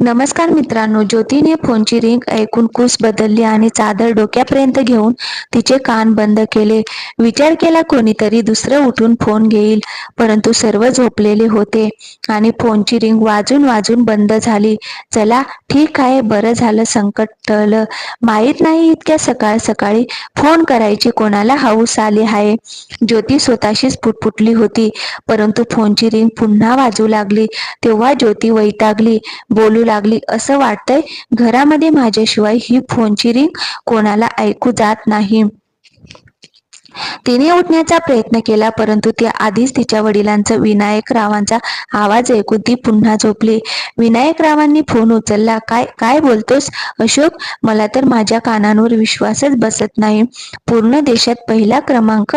नमस्कार मित्रांनो ज्योतीने फोनची रिंग ऐकून कुस बदलली आणि चादर डोक्यापर्यंत घेऊन तिचे कान बंद केले. विचार केला कोणीतरी दुसरं उठून फोन घेईल परंतु सर्व झोपलेले होते आणि फोनची रिंग वाजून वाजून बंद झाली. चला ठीक आहे बरं झालं संकट टळलं. माहीत नाही इतक्या सकाळ सकाळी फोन करायची कोणाला हाऊस आली आहे. ज्योती स्वतःशीच फुटफुटली होती परंतु फोनची रिंग पुन्हा वाजू लागली. तेव्हा ज्योती वैतागली. बोलू लागली असं वाटतंय. घरामध्ये माझ्याशिवाय ही फोनची रिंग कोणाला ऐकू जात नाही. तिने उठण्याचा प्रयत्न केला परंतु ती आधीच तिच्या वडिलांचा विनायक रावांचा आवाज ऐकून ती पुन्हा झोपली. विनायक रावांनी फोन उचलला काय काय बोलतोस? अशोक मला तर माझ्या कानांवर विश्वासच बसत नाही. पूर्ण देशात पहिला क्रमांक?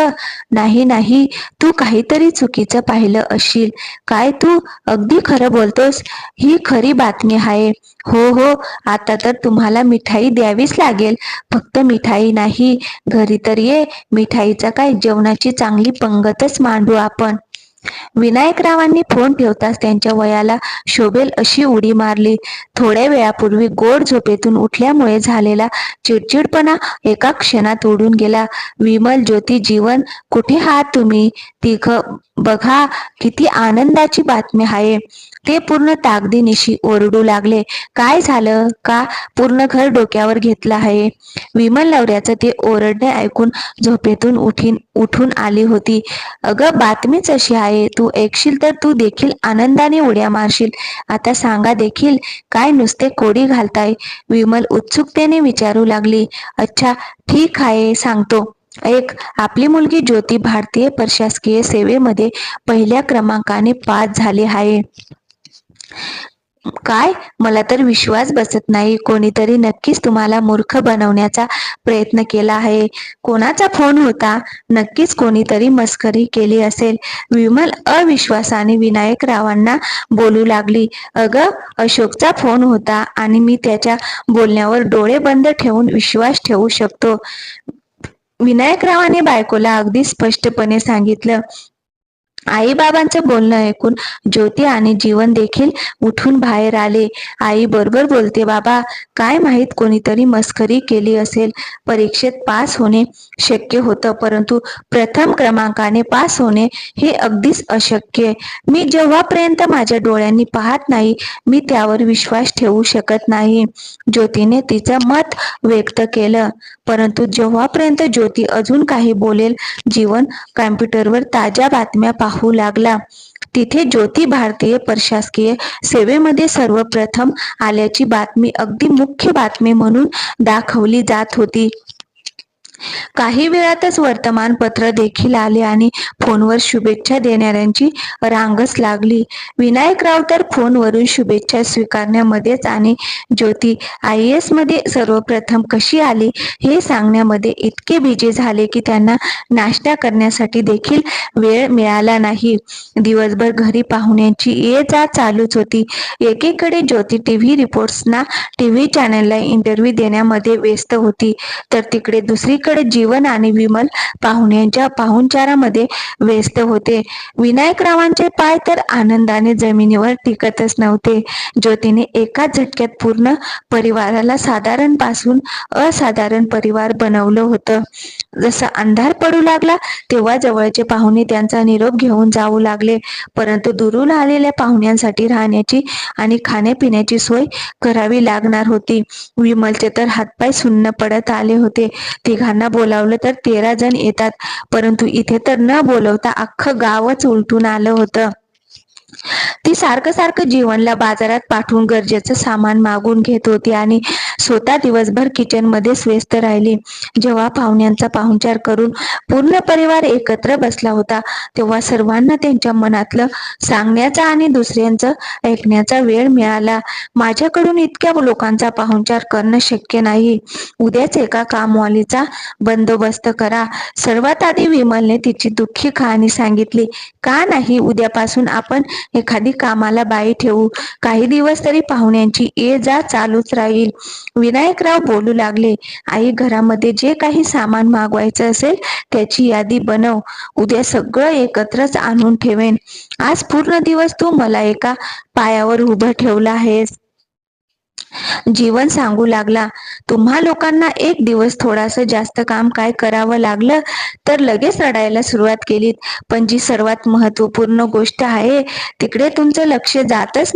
नाही नाही. तू काहीतरी चुकीचं पाहिलं असशील. काय तू? अगदी खरं बोलतोस. ही खरी बातमी आहे. हो हो. आता तर तुम्हाला मिठाई द्यावीच लागेल. फक्त मिठाई नाही. घरी तर ये. मिठाईचा काय? जेवणाची चांगली पंगतच मांडू आपण. विनायकरावांनी फोन ठेवताच त्यांच्या वयाला शोभेल अशी उडी मारली. थोड्या वेळापूर्वी गोड झोपेतून उठल्यामुळे झालेला चिडचिडपणा एका क्षणात उडून गेला. विमल ज्योती जीवन कुठे आहात तुम्ही? तिघ बघा किती आनंदाची बातमी आहे. ते पूर्ण ताकदीनिशी ओरडू लागले. काय झालं? का पूर्ण घर डोक्यावर घेतलं आहे? विमल नवऱ्याचं ते ओरडणे ऐकून झोपेतून उठीन उठून आली होती. अगं बातमीच अशी आहे. तू ऐकशील तर तू देखील आनंदाने उड्या मारशील. आता सांगा देखील काय नुसते कोडी घालताय? विमल उत्सुकतेने विचारू लागली. अच्छा ठीक आहे सांगतो. एक आपली मुलगी ज्योती भारतीय प्रशासकीय सेवेमध्ये पहिल्या क्रमांकाने पास झाली आहे. काय? मला तर विश्वास बसत नाही. कोणीतरी नक्कीच तुम्हाला मूर्ख बनवण्याचा प्रयत्न केला आहे. कोणाचा फोन होता? नक्कीच कोणीतरी मस्करी केली असेल. विमल अविश्वासाने विनायक रावांना बोलू लागली. अग अशोकचा फोन होता आणि मी त्याच्या बोलण्यावर डोळे बंद ठेवून विश्वास ठेवू शकतो. विनायकरावाने बायकोला अगदी स्पष्टपणे सांगितलं. आई बाबांचं बोलणं ऐकून ज्योती आणि जीवन देखील उठून बाहेर आले. आई बरोबर बोलते बाबा काय माहीत कोणीतरी मस्करी केली असेल. परीक्षेत पास होणे शक्य होतं परंतु प्रथम क्रमांकाने पास होणे हे अगदीच अशक्य मी जेव्हापर्यंत माझ्या डोळ्यांनी पाहत नाही मी त्यावर विश्वास ठेवू शकत नाही. ज्योतीने तिचं मत व्यक्त केलं. परंतु जेव्हापर्यंत ज्योती अजून काही बोलेल जीवन कॉम्प्युटरवर ताज्या बातम्या पाहू लागला. तिथे ज्योती भारतीय प्रशासकीय सेवेमध्ये सर्वप्रथम आल्याची बातमी अगदी मुख्य बातमी म्हणून दाखवली जात होती. काही वेळातच वर्तमानपत्र देखील आले आणि फोनवर शुभेच्छा देणाऱ्यांची रांगच लागली. विनायकराव तर फोनवरून शुभेच्छा स्वीकारण्यामध्येच आणि ज्योती आय एसमध्ये सर्वप्रथम कशी आली हे सांगण्यामध्ये इतके बिजी झाले की त्यांना नाश्ता करण्यासाठी देखील वेळ मिळाला नाही. दिवसभर घरी पाहुण्यांची ये जा चालूच होती. एकीकडे ज्योती टीव्ही रिपोर्ट्सना टीव्ही चॅनलला इंटरव्ह्यू देण्यामध्ये व्यस्त होती. तर तिकडे दुसरीकडे जीवन आणि विमल पाहुण्यांच्या पाहुणचारामध्ये व्यस्त होते. विनायकरावांचे पाय तर आनंदाने जमिनीवर टिकतच नव्हते. ज्योतीने एका झटक्यात पूर्ण परिवाराला साधारणपासून असाधारण परिवार बनवलं होतं. जसा अंधार पडू लागला तेव्हा जवळचे पाहुणे त्यांचा निरोप घेऊन जाऊ लागले. परंतु दुरून आलेल्या पाहुण्यांसाठी राहण्याची आणि खाण्यापिण्याची सोय करावी लागणार होती. विमलचे तर हातपाय सुन्न पडत आले होते. तिघांना बोलावलं तर तेरा जण येतात. परंतु इथे तर न बोलवता अख्खं गावच उलटून आलं होतं. ती सारखं सारखं जीवनला बाजारात पाठवून गरजेचं सामान मागून घेत होती आणि स्वतः दिवसभर किचनमध्ये व्यस्त राहिली. जेव्हा पाहुण्यांचा पाहुणचार करून पूर्ण परिवार एकत्र बसला होता तेव्हा सर्वांना त्यांच्या मनातलं सांगण्याचा आणि दुसऱ्यांचं ऐकण्याचा वेळ मिळाला. माझ्याकडून इतक्या लोकांचा पाहुणचार करणं शक्य नाही. उद्याच एका कामवालीचा बंदोबस्त करा. सर्वात आधी विमलने तिची दुःखी कहाणी सांगितली. का नाही उद्यापासून आपण एखादी कामाला बाई ठेवू. काही दिवस तरी पाहुण्यांची ये जा चालूच राहील. विनायकराव बोलू लागले आई घरामध्ये जे काही सामान मागवायचं असेल त्याची यादी बनव. उद्या सगळं एकत्रच आणून ठेवेन. आज पूर्ण दिवस तू मला एका पायावर उभं ठेवलं आहेस. जीवन सांगू लागला. तुम्हा लोकांना एक दिवस थोडासा जास्त काम काय करावं लागलं तर लगेच रडायला सुरुवात केलीत. पण जी सर्वात महत्त्वपूर्ण गोष्ट आहे तिकडे तुमचं लक्ष जातच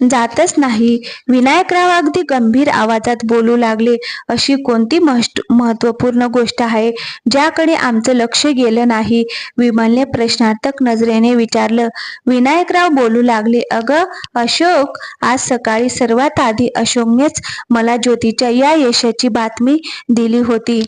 जातच नाही. विनायकराव अगदी गंभीर आवाजात बोलू लागले. अशी कोणती महत्त्वपूर्ण गोष्ट आहे? ज्याकडे आमचं लक्ष गेलं नाही. विमलने प्रश्नार्थक नजरेने विचारलं. विनायकराव बोलू लागले अगं अशोक आज सकाळी सर्वात आधी अशोकनेच मला ज्योतीच्या या यशाची बातमी दिली होती.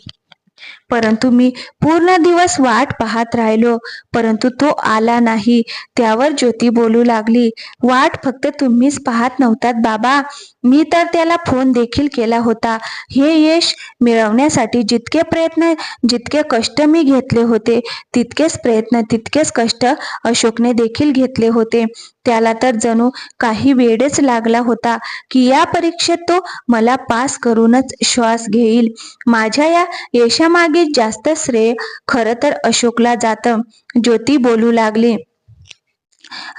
परंतु मी पूर्ण दिवस वाट पाहत राहिलो परंतु तो आला नाही. त्यावर ज्योती बोलू लागली वाट फक्त तुम्हीच पाहत नव्हतात बाबा. मी तर त्याला फोन देखील केला होता. हे यश मिळवण्यासाठी जितके प्रयत्न जितके कष्ट मी घेतले होते तितकेच प्रयत्न तितकेच कष्ट अशोकने देखील घेतले होते. त्याला तर जणू काही वेळच लागला होता की या परीक्षेत तो मला पास करूनच श्वास घेईल. माझ्या या यशामागे जास्त श्रेय खरं तर अशोकला जातं. ज्योती बोलू लागली.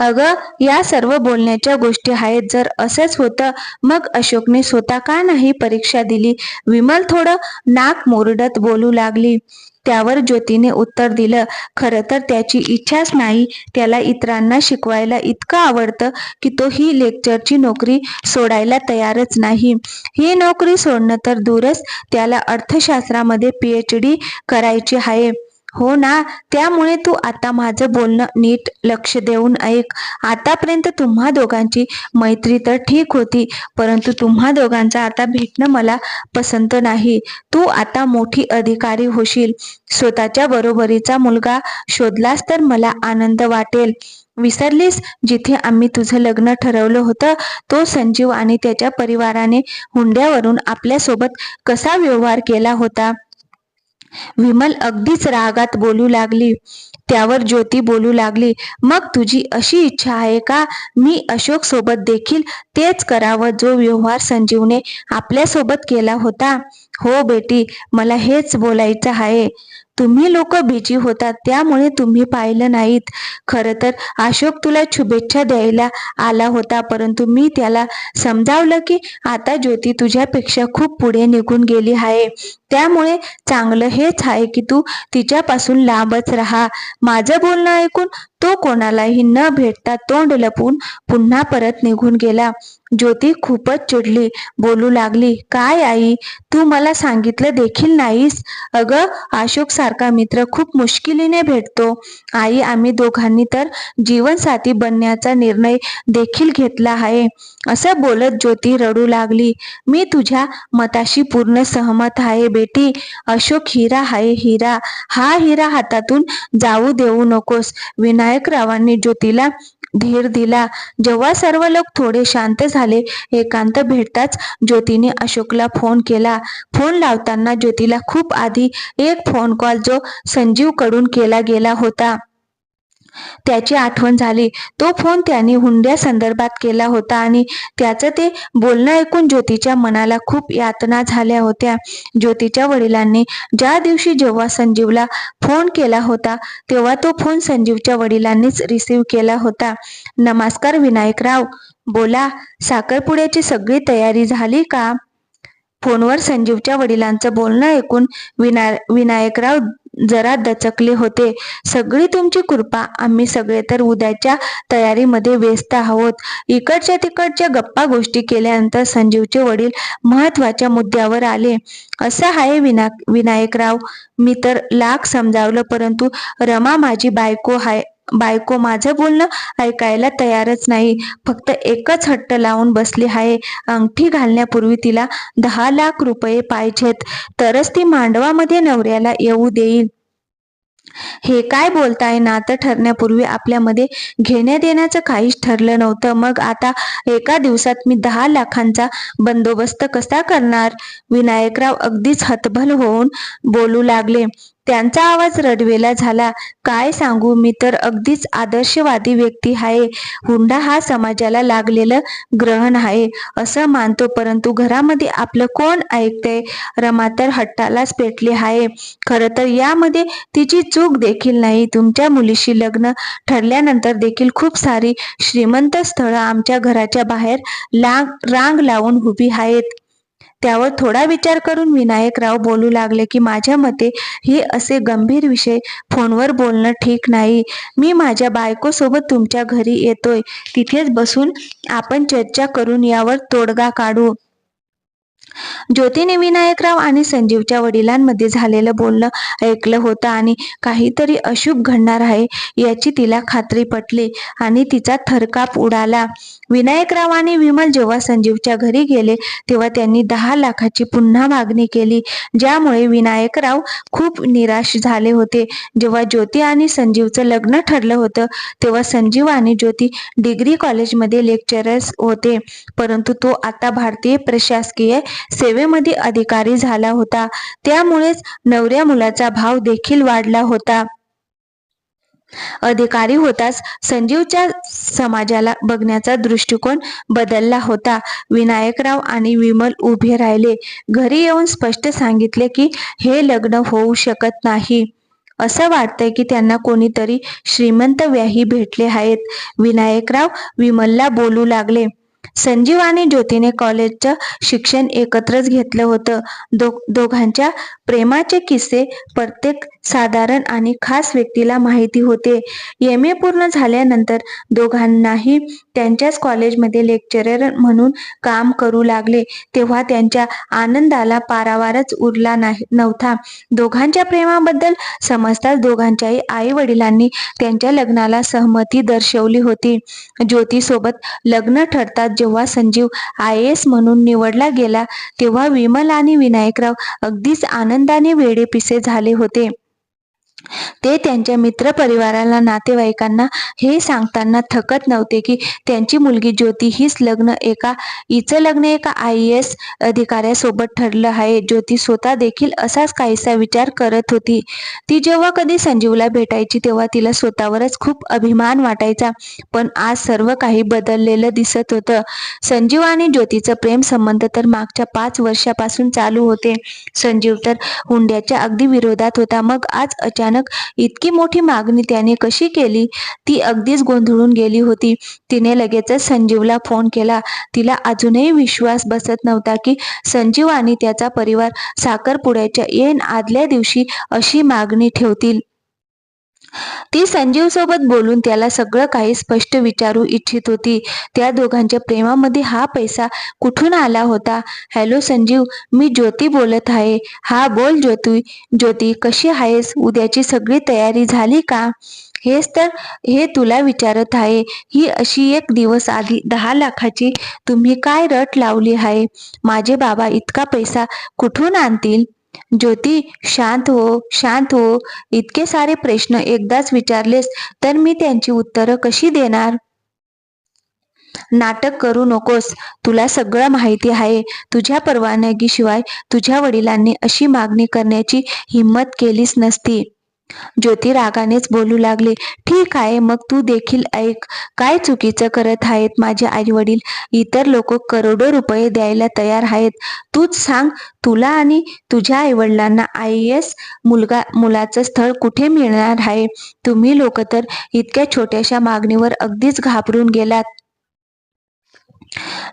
अगं या सर्व बोलण्याच्या गोष्टी आहेत. जर असंच होतं मग अशोकने स्वतः का नाही परीक्षा दिली? विमल थोडं नाक मोरडत बोलू लागली. त्यावर ज्योतीने उत्तर दिलं खरं तर त्याची इच्छाच नाही. त्याला इतरांना शिकवायला इतकं आवडतं की तो ही लेक्चरची नोकरी सोडायला तयारच नाही. ही नोकरी सोडणं तर दूरच. त्याला अर्थशास्त्रामध्ये पीएच डी करायची आहे. हो ना? त्यामुळे तू आता माझं बोलणं नीट लक्ष देऊन ऐक. आतापर्यंत तुम्हा दोघांची मैत्री तर ठीक होती परंतु तुम्हा दोघांचं आता भेटणं मला पसंत नाही. तू आता मोठी अधिकारी होशील. स्वतःच्या बरोबरीचा मुलगा शोधलास तर मला आनंद वाटेल. विसरलीस? जिथे आम्ही तुझं लग्न ठरवलं होतं तो संजीव आणि त्याच्या परिवाराने हुंड्यावरून आपल्यासोबत कसा व्यवहार केला होता? विमल अगदीच रागात बोलू लागली. त्यावर ज्योती बोलू लागली मग तुझी अशी इच्छा आहे का? मी अशोक सोबत देखील तेच करावं जो व्यवहार संजीवने आपल्यासोबत केला होता. हो बेटी मला हेच बोलायचं आहे. तुम्ही लोक बिजी होतात त्यामुळे तुम्ही पाहिलं नाहीत. खरं तर अशोक तुला शुभेच्छा द्यायला आला होता परंतु मी त्याला समजावलं की आता ज्योती तुझ्यापेक्षा खूप पुढे निघून गेली आहे. त्यामुळे चांगलं हेच आहे की तू तिच्यापासून लांबच राहा. माझं बोलणं ऐकून तो कोणालाही न भेटता तोंड लपून पुन्हा परत निघून गेला. ज्योती खूपच चिडली बोलू लागली काय आई तू मला सांगितलं देखील नाहीस? अगं अशोक सारखा मित्र खूप मुश्किलीने भेटतो. आई आम्ही दोघांनी तर जीवनसाथी बनण्याचा निर्णय देखील घेतला आहे. असं बोलत ज्योती रडू लागली. मी तुझ्या मताशी पूर्ण सहमत आहे बेटी. अशोक हिरा आहे हिरा. हा हिरा हातातून जाऊ देऊ नकोस. विनायकरावांनी ज्योतीला धीर दिला. जेव्हा सर्व लोक थोडे शांत झाले एकांत भेटताच ज्योतीने अशोकला फोन केला. फोन लावताना ज्योतीला खूप आधी एक फोन कॉल जो संजीवकडून केला गेला होता. त्याची आठवण झाली. तो फोन त्याने हुंड्या संदर्भात केला होता आणि त्याचं ते बोलणं ऐकून ज्योतीच्या मनाला खूप यातना झाल्या होत्या. ज्योतीच्या वडिलांनी ज्या दिवशी जेव्हा संजीवला फोन केला होता तेव्हा तो फोन संजीवच्या वडिलांनीच रिसीव केला होता. नमस्कार विनायकराव. बोला साखरपुड्याची सगळी तयारी झाली का? फोनवर संजीवच्या वडिलांचं बोलणं ऐकून विना विनायकराव जरा दचकले होते. सगळी तुमची कृपा. आम्ही सगळे तर उद्याच्या तयारीमध्ये व्यस्त आहोत. इकडच्या तिकडच्या गप्पा गोष्टी केल्यानंतर संजीवचे वडील महत्त्वाच्या मुद्द्यावर आले. असं आहे विना विनायकराव. मी तर लाख समजावलं परंतु रमा माझी बायको हाय बायको माझं बोलणं ऐकायला तयारच नाही. फक्त एकच हट्ट लावून बसली आहे. अंगठी घालण्यापूर्वी तिला दहा लाख रुपये पाहिजेत. तरच ती मांडवामध्ये नवऱ्याला येऊ देईल. हे काय बोलताय? नातं ठरण्यापूर्वी आपल्यामध्ये घेण्या देण्याचं काहीच ठरलं नव्हतं. मग आता एका दिवसात मी दहा लाखांचा बंदोबस्त कसा करणार? विनायकराव अगदीच हतबल होऊन बोलू लागले. त्यांचा आवाज रडवेला झाला. काय सांगू? मी तर अगदीच आदर्शवादी व्यक्ती आहे. हुंडा हा समाजाला लागलेलं ग्रहण आहे. असं मानतो परंतु घरामध्ये आपलं कोण ऐकते रमा तर हट्टालाच पेटली आहे. खरं तर यामध्ये तिची चूक देखील नाही. तुमच्या मुलीशी लग्न ठरल्यानंतर देखील खूप सारी श्रीमंत स्थळं आमच्या घराच्या बाहेर लांग रांग लावून उभी आहेत. त्यावर थोडा विचार करून विनायकराव बोलू लागले की माझ्या मते हे असे गंभीर विषय फोनवर बोलणं ठीक नाही. मी माझ्या बायकोसोबत तुमच्या घरी येतोय. तिथेच बसून आपण चर्चा करून यावर तोडगा काढू. ज्योतीने विनायकराव आणि संजीवच्या वडिलांमध्ये झालेलं बोलणं ऐकलं होतं आणि काहीतरी अशुभ घडणार आहे याची तिला खात्री पटली आणि तिचा थरकाप उडाला. विनायकराव आणि विमल जेव्हा संजीवच्या घरी गेले तेव्हा त्यांनी दहा लाखाची पुन्हा मागणी केली ज्यामुळे विनायकराव खूप निराश झाले होते. जेव्हा ज्योती आणि संजीवचं लग्न ठरलं होतं तेव्हा संजीव आणि ज्योती डिग्री कॉलेजमध्ये लेक्चरर्स होते परंतु तो आता भारतीय प्रशासकीय सेवेमध्ये अधिकारी झाला होता. त्यामुळेच नवऱ्या मुलाचा भाव देखील वाढला होता. अधिकारी होताच संजीवच्या समाजाला बघण्याचा दृष्टिकोन बदलला होता. विनायकराव आणि विमल उभे राहिले. घरी येऊन स्पष्ट सांगितले की हे लग्न होऊ शकत नाही. असं वाटतंय की त्यांना कोणीतरी श्रीमंत व्याही भेटले आहेत. विनायकराव विमलला बोलू लागले. संजीव आणि ज्योतीने कॉलेजचं शिक्षण एकत्रच घेतलं होतं. दो दोघांच्या प्रेमाचे किस्से प्रत्येक साधारण आणि खास व्यक्तीला माहिती होते. एम ए पूर्ण झाल्यानंतर दोघांनाही त्यांच्याच कॉलेजमध्ये लेक्चरर म्हणून काम करू लागले. तेव्हा त्यांच्या आनंदाला पारावारच उरला नाही नव्हता. दोघांच्या प्रेमाबद्दल समजताच दोघांच्याही आई वडिलांनी त्यांच्या लग्नाला सहमती दर्शवली होती. ज्योतीसोबत लग्न ठरतात जेव्हा संजीव आय एस म्हणून निवडला गेला तेव्हा विमल आणि विनायकराव अगदीच आनंदाने वेडेपिसे झाले होते. ते त्यांच्या मित्रपरिवाराला नातेवाईकांना हे सांगताना थकत नव्हते की त्यांची मुलगी ज्योती हीच लग्न एका हिचं लग्न एका आय एस अधिकाऱ्यासोबत ठरलं आहे. ज्योती स्वतः देखील असाच काहीसा विचार करत होती. ती जेव्हा कधी संजीवला भेटायची तेव्हा तिला स्वतःवरच खूप अभिमान वाटायचा. पण आज सर्व काही बदललेलं दिसत होतं. संजीव आणि ज्योतीचं प्रेम संबंध तर मागच्या पाच वर्षापासून चालू होते. संजीव तर हुंड्याच्या अगदी विरोधात होता. मग आज अचानक इतकी मोठी मागणी त्याने कशी केली? ती अगदीच गोंधळून गेली होती. तिने लगेचच संजीवला फोन केला. तिला अजूनही विश्वास बसत नव्हता की संजीव आणि त्याचा परिवार साखरपुड्याच्या येण आदल्या दिवशी अशी मागणी ठेवतील. ती संजीव सोबत बोलून त्याला सगळं काही स्पष्ट विचारू इच्छित होती. त्या दोघांच्या प्रेमामध्ये हा पैसा कुठून आला होता? हॅलो संजीव मी ज्योती बोलत आहे. हा बोल ज्योती ज्योती कशी आहेस? उद्याची सगळी तयारी झाली का? हेच तर हे तुला विचारत आहे. ही अशी एक दिवस आधी दहा लाखाची तुम्ही काय रट लावली आहे? माझे बाबा इतका पैसा कुठून आणतील? ज्योती शांत हो शांत हो. इतके सारे प्रश्न एकदाच विचारलेस तर मी त्यांची उत्तरं कशी देणार? नाटक करू नकोस. तुला सगळं माहिती आहे. तुझ्या परवानगीशिवाय तुझ्या वडिलांनी अशी मागणी करण्याची हिंमत केलीच नसती. ज्योती रागानेच बोलू लागले ठीक आहे मग तू देखील ऐक काय चुकीचं करत आहेत माझे आई वडील इतर लोक करोडो रुपये द्यायला तयार आहेत. तूच सांग तुला आणि तुझ्या आई वडिलांना आय एस मुलगा मुलाचं स्थळ कुठे मिळणार आहे? तुम्ही लोक तर इतक्या छोट्याशा मागणीवर अगदीच घाबरून गेलात.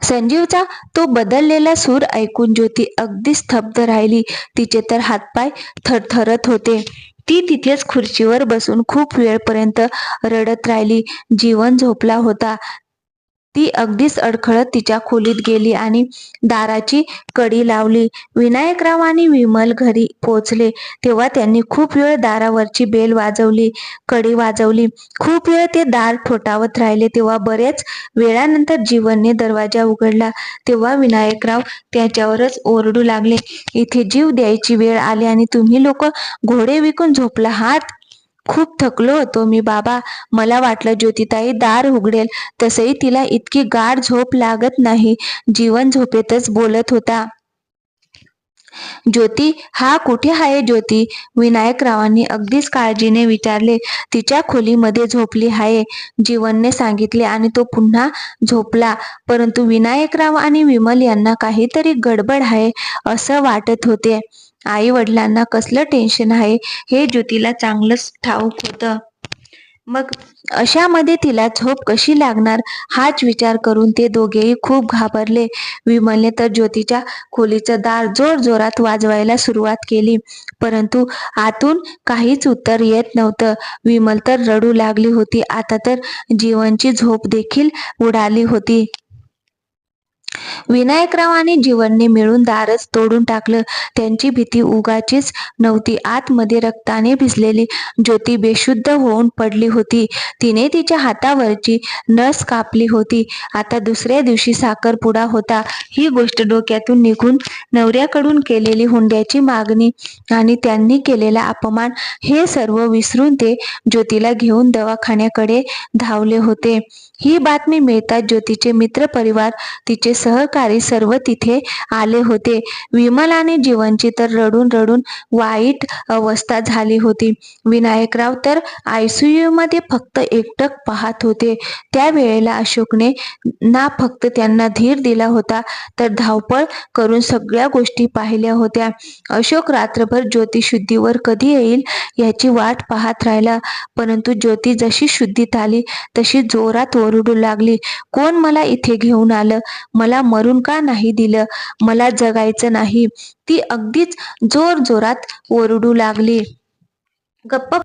संजीवचा तो बदललेला सूर ऐकून ज्योती अगदी स्तब्ध राहिली. तिचे तर हातपाय थरथरत होते. ती तिथेच खुर्चीवर बसून खूप वेळपर्यंत रडत राहिली. जीवन झोपला होता. ती अगदीच अडखळत तिच्या खोलीत गेली आणि दाराची कडी लावली. विनायकराव आणि विमल घरी पोचले तेव्हा त्यांनी खूप वेळ दारावरची बेल वाजवली कडी वाजवली. खूप वेळ ते दार ठोठावत राहिले. तेव्हा बरेच वेळानंतर जीवनने दरवाजा उघडला. तेव्हा विनायकराव त्याच्यावरच ओरडू लागले. इथे जीव द्यायची वेळ आली आणि तुम्ही लोक घोडे विकून झोपला हात खूप थकलो होतो. मी बाबा मला वाटलं ज्योतिताई दार उघडेल. तसंही तिला इतकी गाढ झोप लागत नाही. जीवन झोपेतच बोलत होता. ज्योती हा कुठे आहे ज्योती? विनायकरावांनी अगदीच काळजीने विचारले. तिच्या खोलीमध्ये झोपली आहे जीवनने सांगितले आणि तो पुन्हा झोपला. परंतु विनायकराव आणि विमल यांना काहीतरी गडबड आहे असं वाटत होते. आई वडिलांना कसलं टेन्शन आहे? हे ज्योतीला चांगलंच ठाऊक होतं. मग अशामध्ये तिला झोप कशी लागणार? हाच विचार करून ते दोघेही खूप घाबरले. विमलने तर ज्योतीच्या खोलीचं दार जोर जोरात वाजवायला सुरुवात केली. परंतु आतून काहीच उत्तर येत नव्हतं. विमल तर रडू लागली होती. आता तर जीवनची झोप देखील उडाली होती. विनायकराव आणि जीवनने मिळून दारच तोडून टाकलं. त्यांची भीती उगाचीच नव्हती. आतमध्ये रक्ताने भिजलेली ज्योती बेशुद्ध होऊन पडली होती. तिने तिच्या हातावरची नस कापली होती. आता दुसऱ्या दिवशी साखरपुडा होता. ही गोष्ट डोक्यातून निघून नवऱ्याकडून केलेली हुंड्याची मागणी आणि त्यांनी केलेला अपमान हे सर्व विसरून ते ज्योतीला घेऊन दवाखान्याकडे धावले होते. ही बातमी मिळताच ज्योतीचे मित्र परिवार तिचे सहकारी सर्व तिथे आले होते. विमलाने जीवनची तर रडून रडून वाईट अवस्था झाली होती. विनायकराव तर आयसीयू मध्ये फक्त एकटक पाहत होते. त्यावेळेला अशोकने ना फक्त त्यांना धीर दिला होता तर धावपळ करून सगळ्या गोष्टी पाहिल्या होत्या. अशोक रात्रभर ज्योती शुद्धीवर कधी येईल याची वाट पाहत राहिला परंतु ज्योती जशी शुद्धीत आली तशी जोरात ओरडू लागली. कोण मला इथे घेऊन आलं? मला मरून का नाही दिलं? मला जगायचं नाही. ती अगदीच जोर जोरात ओरडू लागली. गप्प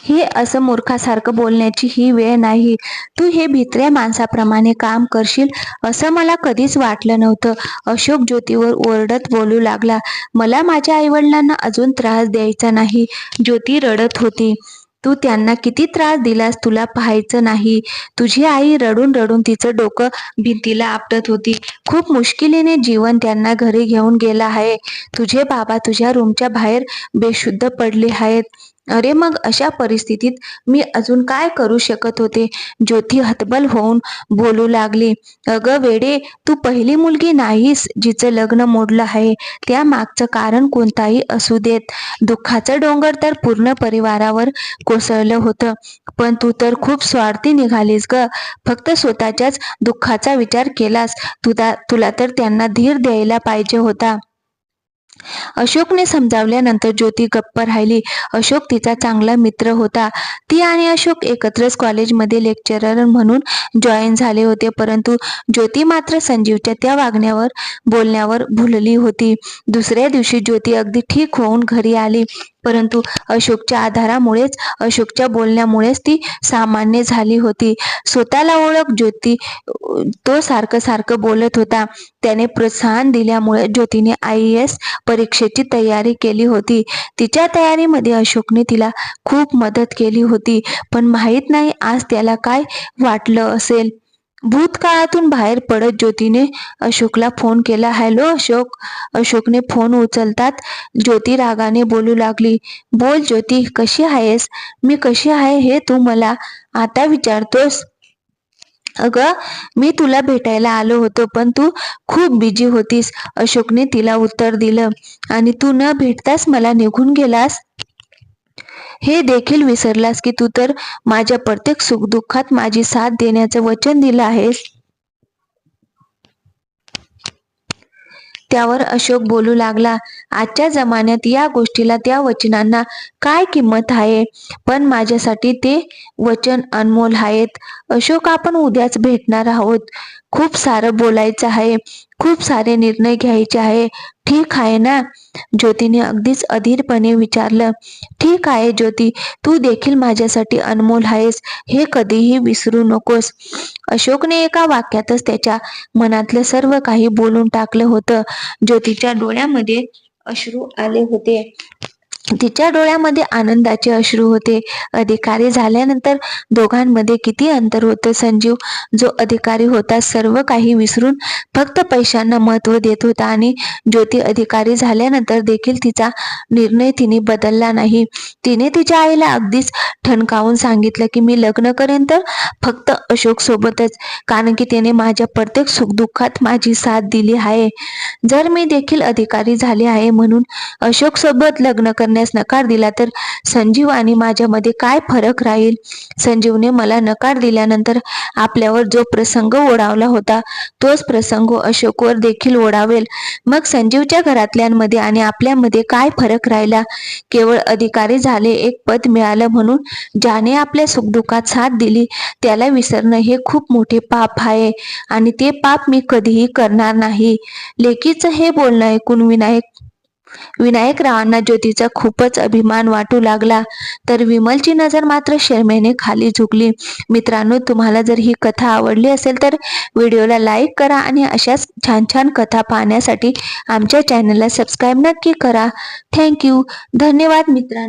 हे असं मूर्खासारखं बोलण्याची ही वेळ नाही. तू हे भित्र्या माणसाप्रमाणे काम करशील असं मला कधीच वाटलं नव्हतं. अशोक ज्योतीवर ओरडत बोलू लागला. मला माझ्या आईवडिलांना अजून त्रास द्यायचा नाही. ज्योती रडत होती. तू त्यांना किती त्रास दिलास तुला पाहायचं नाही. तुझी आई रडून रडून तिचं डोकं भिंतीला आपटत होती. खूप मुश्किलीने जीवन त्यांना घरी घेऊन गेला आहे. तुझे बाबा तुझ्या रूमच्या बाहेर बेशुद्ध पडले आहेत. अरे मग अशा परिस्थितीत मी अजून काय करू शकत होते? ज्योती हतबल होऊन बोलू लागली. अगं वेडे तू पहिली मुलगी नाहीस जिचं लग्न मोडलं आहे. त्या मागचं कारण कोणताही असू देत. दुःखाचं डोंगर तर पूर्ण परिवारावर कोसळलं होतं. पण तू तर खूप स्वार्थी निघालीस ग. फक्त स्वतःच्याच दुःखाचा विचार केलास. तुला तुला तर त्यांना धीर द्यायला पाहिजे होता. अशोकने समजावल्यानंतर ज्योती गप्प राहिली. अशोक तिचा चांगला मित्र होता. ती आणि अशोक एकत्रच कॉलेजमध्ये लेक्चरर म्हणून जॉईन झाले होते. परंतु ज्योती मात्र संजीवच्या त्या वागण्यावर बोलण्यावर भुलली होती. दुसऱ्या दिवशी ज्योती अगदी ठीक होऊन घरी आली. परंतु अशोकच्या आधारामुळेच अशोकच्या बोलण्यामुळेच ती सामान्य झाली होती. स्वतःला ओळख ज्योती तो सारखं सारखं बोलत होता. त्याने प्रोत्साहन दिल्यामुळे ज्योतीने आय एस परीक्षेची तयारी केली होती. तिच्या तयारीमध्ये अशोकने तिला खूप मदत केली होती. पण माहीत नाही आज त्याला काय वाटलं असेल. भूतकाळातून बाहेर पडत ज्योतीने अशोकला फोन केला. हॅलो अशोक. अशोकने फोन उचलतात ज्योती रागाने बोलू लागली. बोल ज्योती कशी आहेस? मी कशी आहे हे तू मला आता विचारतोस. अगं मी तुला भेटायला आलो होतो पण तू खूप बिजी होतीस. अशोकने तिला उत्तर दिलं. आणि तू न भेटताच मला निघून गेलास? हे देखील विसरलास की तू तर माझ्या प्रत्येक सुखदुःखात माझी साथ देण्याचं वचन दिलं आहेस? त्यावर अशोक बोलू लागला आजच्या जमान्यात या गोष्टीला त्या वचनांना काय किंमत आहे? पण माझ्यासाठी ते वचन अनमोल आहेत. अशोक आपण उद्याच भेटणार आहोत. खूप सारं बोलायचं आहे. खूप सारे निर्णय घ्यायचे आहे. ठीक आहे ना? ज्योतीने अगदीच अधीरपणे विचारलं. ठीक आहे ज्योती तू देखील माझ्यासाठी अनमोल आहेस. हे कधीही विसरू नकोस. अशोकने एका वाक्यातच त्याच्या मनातलं सर्व काही बोलून टाकलं होतं. ज्योतीच्या डोळ्यामध्ये अश्रू आले होते. तिच्या डोळ्यामध्ये आनंदाचे अश्रू होते. अधिकारी झाल्यानंतर दोघांमध्ये किती अंतर होतं संजीव? जो अधिकारी होता सर्व काही विसरून फक्त पैशांना महत्त्व देत होता आणि ज्योती अधिकारी झाल्यानंतर देखील तिचा निर्णय तिने बदलला नाही. तिने तिच्या आईला अगदीच ठणकावून सांगितलं की मी लग्न करेन तर फक्त अशोक सोबतच कारण की त्याने माझ्या प्रत्येक सुखदुःखात माझी साथ दिली आहे. जर मी देखील अधिकारी झाले आहे म्हणून अशोक सोबत लग्न करण्यास नकार दिला तर संजीव आणि माझ्यामध्ये काय फरक राहील? संजीवने मला नकार दिल्यानंतर आपल्यावर जो प्रसंग ओढावला होता तोच प्रसंग अशोकवर देखील ओढावेल. मग संजीवच्या घरातल्यांमध्ये आणि आपल्यामध्ये काय फरक राहिला? केवळ अधिकारी झाले एक पद मिळालं म्हणून ज्याने आपल्या सुखदुःखात साथ दिली त्याला विसरणं हे खूप मोठे पाप आहे आणि ते पाप मी कधीही करणार नाही. लेकीचं हे बोलणं ऐकून विनायक विनायकरावांना ज्योतीचा खूपच अभिमान वाटू लागला. तर विमलची नजर मात्र शर्मेने खाली झुकली. मित्रांनो तुम्हाला जर ही कथा आवडली असेल तर व्हिडिओला लाईक करा आणि अशाच छान छान कथा पाहण्यासाठी आमच्या चॅनलला सबस्क्राईब नक्की करा. थँक्यू. धन्यवाद मित्रांनो.